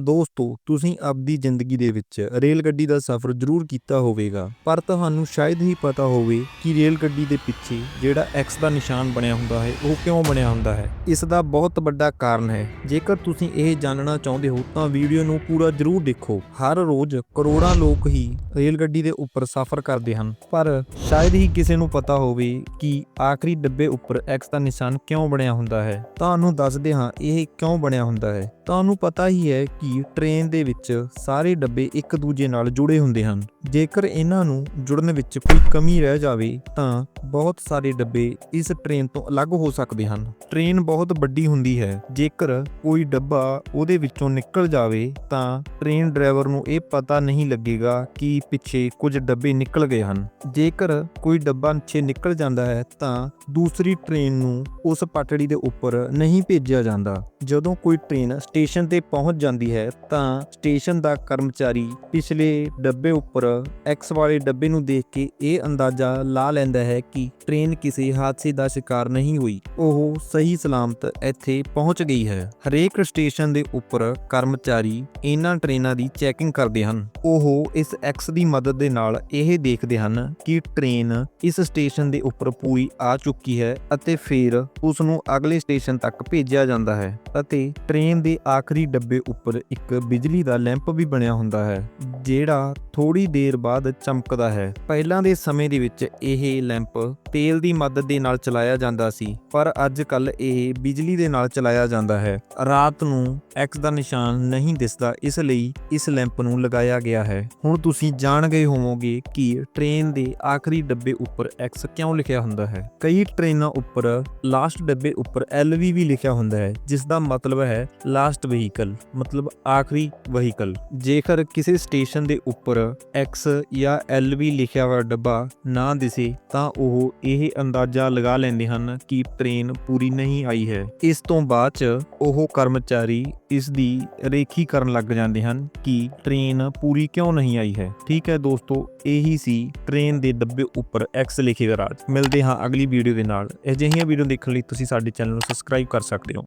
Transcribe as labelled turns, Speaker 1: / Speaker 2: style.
Speaker 1: ਦੋਸਤੋ, ਤੁਸੀਂ ਆਪਦੀ ਜ਼ਿੰਦਗੀ ਦੇ ਵਿੱਚ ਰੇਲ ਗੱਡੀ ਦਾ ਸਫ਼ਰ ਜ਼ਰੂਰ ਕੀਤਾ ਹੋਵੇਗਾ, ਪਰ ਤੁਹਾਨੂੰ ਸ਼ਾਇਦ ਹੀ ਪਤਾ ਹੋਵੇ ਕਿ ਰੇਲ ਗੱਡੀ ਦੇ ਪਿੱਛੇ ਜਿਹੜਾ ਐਕਸ ਦਾ ਨਿਸ਼ਾਨ ਬਣਿਆ ਹੁੰਦਾ ਹੈ, ਉਹ ਕਿਉਂ ਬਣਿਆ ਹੁੰਦਾ ਹੈ। ਇਸ ਦਾ ਬਹੁਤ ਵੱਡਾ ਕਾਰਨ ਹੈ, ਜੇਕਰ ਤੁਸੀਂ ਇਹ ਜਾਣਨਾ ਚਾਹੁੰਦੇ ਹੋ ਤਾਂ ਵੀਡੀਓ ਨੂੰ ਪੂਰਾ ਜ਼ਰੂਰ ਦੇਖੋ। ਹਰ ਰੋਜ਼ ਕਰੋੜਾਂ ਲੋਕ ਹੀ ਰੇਲ ਗੱਡੀ ਦੇ ਉੱਪਰ ਸਫ਼ਰ ਕਰਦੇ ਹਨ, ਪਰ ਸ਼ਾਇਦ ਹੀ ਕਿਸੇ ਨੂੰ ਪਤਾ ਹੋਵੇ ਕਿ ਆਖਰੀ ਡੱਬੇ ਉੱਪਰ ਐਕਸ ਦਾ ਨਿਸ਼ਾਨ ਕਿਉਂ ਬਣਿਆ ਹੁੰਦਾ ਹੈ। ਤੁਹਾਨੂੰ ਦੱਸਦੇ ਹਾਂ ਇਹ ਕਿਉਂ ਬਣਿਆ ਹੁੰਦਾ ਹੈ। ਤੁਹਾਨੂੰ ਪਤਾ ਹੀ ਹੈ ਕਿ ਟ੍ਰੇਨ ਦੇ ਵਿੱਚ ਸਾਰੇ ਡੱਬੇ ਇੱਕ ਦੂਜੇ ਨਾਲ ਜੁੜੇ ਹੁੰਦੇ ਹਨ। ਜੇਕਰ ਇਹਨਾਂ ਨੂੰ ਜੁੜਨ ਵਿੱਚ ਕੋਈ ਕਮੀ ਰਹਿ ਜਾਵੇ, ਤਾਂ ਬਹੁਤ ਸਾਰੇ ਡੱਬੇ ਇਸ ਟ੍ਰੇਨ ਤੋਂ ਅਲੱਗ ਹੋ ਸਕਦੇ ਹਨ। ਟ੍ਰੇਨ ਬਹੁਤ ਵੱਡੀ ਹੁੰਦੀ ਹੈ। ਜੇਕਰ ਕੋਈ ਡੱਬਾ ਉਹਦੇ ਵਿੱਚੋਂ ਨਿਕਲ ਜਾਵੇ, ਤਾਂ ਟ੍ਰੇਨ ਡਰਾਈਵਰ ਨੂੰ ਇਹ ਪਤਾ ਨਹੀਂ ਲੱਗੇਗਾ ਕਿ ਪਿੱਛੇ ਕੁਝ ਡੱਬੇ ਨਿਕਲ ਗਏ ਹਨ। ਜੇਕਰ ਕੋਈ ਡੱਬਾ ਪਿੱਛੇ ਨਿਕਲ ਜਾਂਦਾ ਹੈ, ਤਾਂ ਦੂਸਰੀ ਟ੍ਰੇਨ ਨੂੰ ਉਸ ਪਟੜੀ ਦੇ ਉੱਪਰ ਨਹੀਂ ਭੇਜਿਆ ਜਾਂਦਾ। ਜਦੋਂ ਕੋਈ ਟ੍ਰੇਨ ਸਟੇਸ਼ਨ ਤੇ ਪਹੁੰਚ ਜਾਂਦੀ ਹੈ ਤਾਂ ਸਟੇਸ਼ਨ ਦਾ ਕਰਮਚਾਰੀ ਪਿਛਲੇ ਡੱਬੇ ਉੱਪਰ ਐਕਸ ਵਾਲੇ ਡੱਬੇ ਨੂੰ ਦੇਖ ਕੇ ਇਹ ਅੰਦਾਜ਼ਾ ਲਾ ਲੈਂਦਾ ਹੈ ਕਿ ਟ੍ਰੇਨ ਕਿਸੇ ਹਾਦਸੇ ਦਾ ਸ਼ਿਕਾਰ ਨਹੀਂ ਹੋਈ। ਉਹ ਸਹੀ ਸਲਾਮਤ ਇੱਥੇ ਪਹੁੰਚ ਗਈ ਹੈ। ਹਰੇਕ ਸਟੇਸ਼ਨ ਦੇ ਉੱਪਰ ਕਰਮਚਾਰੀ ਇਹਨਾਂ ਟ੍ਰੇਨਾਂ ਦੀ ਚੈਕਿੰਗ ਕਰਦੇ ਹਨ। ਉਹ ਇਸ ਐਕਸ ਦੀ ਮਦਦ ਦੇ ਨਾਲ ਇਹ ਦੇਖਦੇ ਹਨ ਕਿ ਟ੍ਰੇਨ ਇਸ ਸਟੇਸ਼ਨ ਦੇ ਉੱਪਰ ਪੂਰੀ ਆ ਚੁੱਕੀ ਹੈ ਅਤੇ ਫਿਰ ਉਸ ਨੂੰ ਅਗਲੇ ਸਟੇਸ਼ਨ ਤੱਕ ਭੇਜਿਆ ਜਾਂਦਾ ਹੈ ਅਤੇ ਟ੍ਰੇਨ ਦੇ ਆਖਰੀ ਡੱਬੇ ਉੱਪਰ ਇੱਕ ਬਿਜਲੀ ਦਾ ਲੈਂਪ ਵੀ ਬਣਿਆ ਹੁੰਦਾ ਹੈ। ਜਿਹੜਾ ਥੋੜੀ ਦੇਰ ਬਾਅਦ ਚਮਕਦਾ ਹੈ। ਪਹਿਲਾਂ ਦੇ ਸਮੇਂ ਦੇ ਵਿੱਚ ਇਹ ਲੈਂਪ ਤੇਲ ਦੀ ਮਦਦ ਦੇ ਨਾਲ ਚਲਾਇਆ ਜਾਂਦਾ ਸੀ, ਪਰ ਅੱਜ ਕੱਲ ਇਹ ਬਿਜਲੀ ਦੇ ਨਾਲ ਚਲਾਇਆ ਜਾਂਦਾ ਹੈ। ਰਾਤ ਨੂੰ X ਦਾ ਨਿਸ਼ਾਨ ਨਹੀਂ ਦਿਸਦਾ, ਇਸ ਲਈ ਇਸ ਲੈਂਪ ਨੂੰ ਲਗਾਇਆ ਗਿਆ ਹੈ। ਹੁਣ ਤੁਸੀਂ ਜਾਣ ਗਏ ਹੋਵੋਗੇ ਕਿ ਟ੍ਰੇਨ ਦੇ ਆਖਰੀ ਡੱਬੇ ਉੱਪਰ ਐਕਸ ਕਿਉਂ ਲਿਖਿਆ ਹੁੰਦਾ ਹੈ। ਕਈ ਟ੍ਰੇਨਾਂ ਉੱਪਰ ਲਾਸਟ ਡੱਬੇ ਉੱਪਰ LV ਵੀ ਲਿਖਿਆ ਹੁੰਦਾ ਹੈ, ਜਿਸ ਦਾ ਮਤਲਬ ਹੈ ਲਾਸਟ ਵਹੀਕਲ, ਮਤਲਬ ਆਖਰੀ ਵਹੀਕਲ। ਜੇਕਰ ਕਿਸੇ ਸਟੇਸ਼ਨ ਦੇ ਉੱਪਰ X ਜਾਂ LV ਲਿਖਿਆ ਹੋਇਆ ਡੱਬਾ ਨਾ ਦਿਸੇ ਤਾਂ ਉਹ ਇਹ ਅੰਦਾਜ਼ਾ ਲਗਾ ਲੈਂਦੇ ਹਨ ਕਿ ਟ੍ਰੇਨ ਪੂਰੀ ਨਹੀਂ ਆਈ ਹੈ। ਇਸ ਤੋਂ ਬਾਅਦ ਚ ਉਹ ਕਰਮਚਾਰੀ ਇਸ ਦੀ ਰੇਖੀ ਕਰਨ ਲੱਗ ਜਾਂਦੇ ਹਨ ਕਿ ਟ੍ਰੇਨ ਪੂਰੀ ਕਿਉਂ ਨਹੀਂ ਆਈ ਹੈ। ਠੀਕ ਹੈ ਦੋਸਤੋ, ਇਹੀ ਸੀ ਟ੍ਰੇਨ ਦੇ ਡੱਬੇ ਉੱਪਰ X ਲਿਖੇਗਾ ਰਾਜ। ਮਿਲਦੇ ਹਾਂ ਅਗਲੀ ਵੀਡੀਓ ਦੇ ਨਾਲ। ਅਜਿਹੀਆਂ ਵੀਡੀਓ ਦੇਖਣ ਲਈ ਤੁਸੀਂ ਸਾਡੇ ਚੈਨਲ ਨੂੰ ਸਬਸਕ੍ਰਾਈਬ ਕਰ ਸਕਦੇ ਹੋ।